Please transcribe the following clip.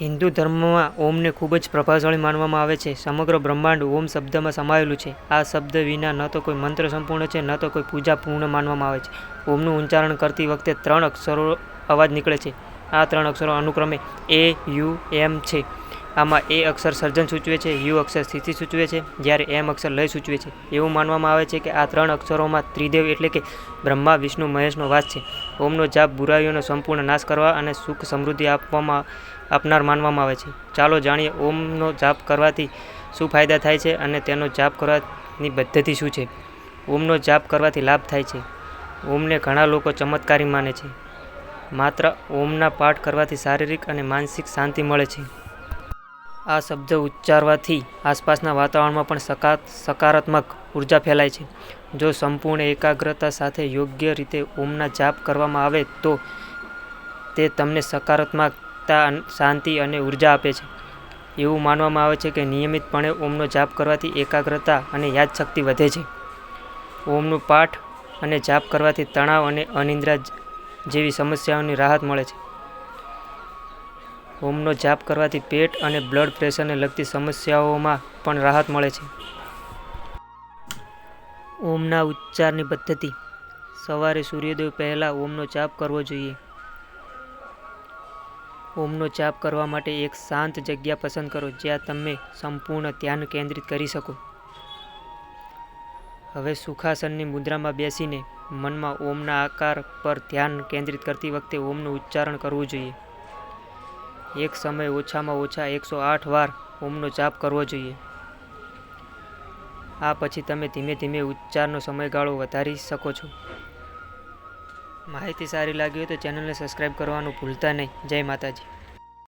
હિન્દુ ધર્મમાં ઓમને ખૂબ જ પ્રભાવશાળી માનવામાં આવે છે. સમગ્ર બ્રહ્માંડ ઓમ શબ્દમાં સમાયેલું છે. આ શબ્દ વિના ન તો કોઈ મંત્ર સંપૂર્ણ છે, ન તો કોઈ પૂજા પૂર્ણ માનવામાં આવે છે. ઓમનું ઉચ્ચારણ કરતી વખતે ત્રણ અક્ષરો અવાજ નીકળે છે. આ ત્રણ અક્ષરો અનુક્રમે એ, યુ, એમ છે. આમાં એ અક્ષર સર્જન સૂચવે છે, યુ અક્ષર સ્થિતિ સૂચવે છે, જ્યારે એમ અક્ષર લય સૂચવે છે. એવું માનવામાં આવે છે કે આ ત્રણ અક્ષરોમાં ત્રિદેવ એટલે કે બ્રહ્મા, વિષ્ણુ, મહેશનો વાસ છે. ઓમનો જાપ બુરાઈઓનો સંપૂર્ણ નાશ કરવા અને સુખ સમૃદ્ધિ આપવામાં આપનાર માનવામાં આવે છે. ચાલો જાણીએ ઓમનો જાપ કરવાથી શું ફાયદા થાય છે અને તેનો જાપ કરવાની પદ્ધતિ શું છે? ઓમનો જાપ કરવાથી લાભ થાય છે. ઓમને ઘણા લોકો ચમત્કારી માને છે. માત્ર ઓમના પાઠ કરવાથી શારીરિક અને માનસિક શાંતિ મળે છે. આ શબ્દ ઉચ્ચારવાથી આસપાસના વાતાવરણમાં પણ સકા, સકારાત્મક ઊર્જા ફેલાય છે. જો સંપૂર્ણ એકાગ્રતા સાથે યોગ્ય રીતે ઓમના જાપ કરવામાં આવે તો તે તમને સકારાત્મકતા શાંતિ અને ઊર્જા આપે છે. એવું માનવામાં આવે છે કે નિયમિતપણે ઓમનો જાપ કરવાથી એકાગ્રતા અને યાદશક્તિ વધે છે. ઓમનું પાઠ અને જાપ કરવાથી તણાવ અને અનિદ્રા જેવી સમસ્યાઓની રાહત મળે છે. ઓમનો જાપ કરવાથી પેટ અને બ્લડ પ્રેશરને લગતી સમસ્યાઓમાં પણ રાહત મળે છે. ઓમના ઉચ્ચારની પદ્ધતિ. સવારે સૂર્યોદય પહેલાં ઓમનો જાપ કરવો જોઈએ. ઓમનો જાપ કરવા માટે એક શાંત જગ્યા પસંદ કરો જ્યાં તમે સંપૂર્ણ ધ્યાન કેન્દ્રિત કરી શકો. હવે સુખાસનની મુદ્રામાં બેસીને મનમાં ઓમના આકાર પર ધ્યાન કેન્દ્રિત કરતી વખતે ઓમનું ઉચ્ચારણ કરવું જોઈએ. એક સમયે ઓછામાં ઓછા એકસો આઠ વાર ઓમનો જાપ કરવો જોઈએ. આ પછી તમે ધીમે ધીમે ઉચ્ચારનો સમયગાળો વધારી શકો છો. માહિતી સારી લાગી હોય તો ચેનલને સબસ્ક્રાઈબ કરવાનું ભૂલતા નહીં. જય માતાજી.